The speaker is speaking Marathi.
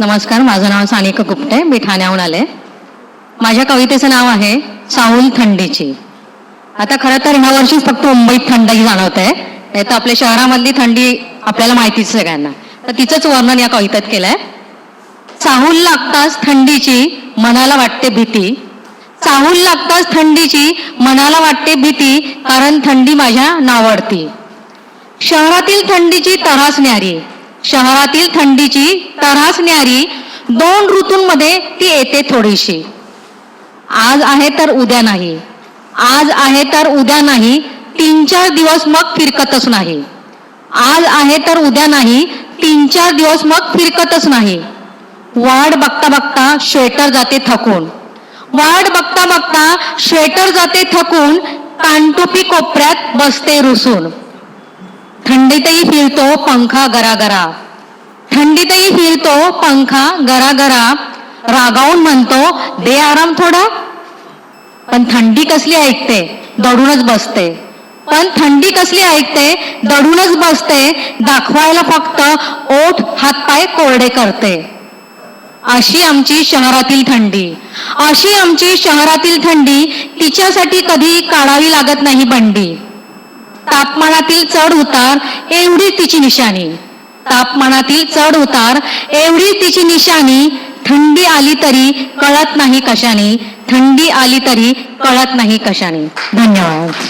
नमस्कार माझं नाव सानिका गुप्ते मी ठाण्याहून आले. माझ्या कवितेचं नाव आहे चाहूल थंडीची. आता खरं तर ह्या वर्षीच फक्त मुंबईत थंडी जाणवत आहे तर आपल्या शहरामधली थंडी आपल्याला माहितीच सगळ्यांना. तर तिचंच वर्णन या कवितेत केलंय. चाहूल लागताच थंडीची मनाला वाटते भीती. चाहूल लागताच थंडीची मनाला वाटते भीती कारण थंडी माझ्या नावडती शहरातील थंडीची तरास न्यारी. शहरातील थंडीची तरास न्यारी दोन ऋतूंमध्ये ती येते थोडीशी. आज आहे तर उद्या नाही. आज आहे तर उद्या नाही तीन चार दिवस मग फिरकतच नाही. आज आहे तर उद्या नाही तीन चार दिवस मग फिरकतच नाही. वाढ बघता बघता श्वेटर जाते थकून. वाढ बघता बघता श्वेटर जाते थकून कानटोपी कोपऱ्यात बसते रुसून. थंडीतही फिरतो पंखा गरागरा. थंडीतही फिरतो पंखा गरागरा. रागावून म्हणतो दे आराम थोडा. पण थंडी कसली ऐकते? दडूनच बसते. पण थंडी कसली ऐकते? दडूनच बसते. दाखवायला फक्त ओठ हातपाय कोरडे करते. अशी आमची शहरातील थंडी. अशी आमची शहरातील थंडी तिच्यासाठी कधी काढावी लागत नाही बंडी. तापमानातील चढ उतार एवढी तिची निशाणी. तापमानातील चढ उतार एवढी तिची निशाणी. थंडी आली तरी कळत नाही कशाने. थंडी आली तरी कळत नाही कशाने. धन्यवाद.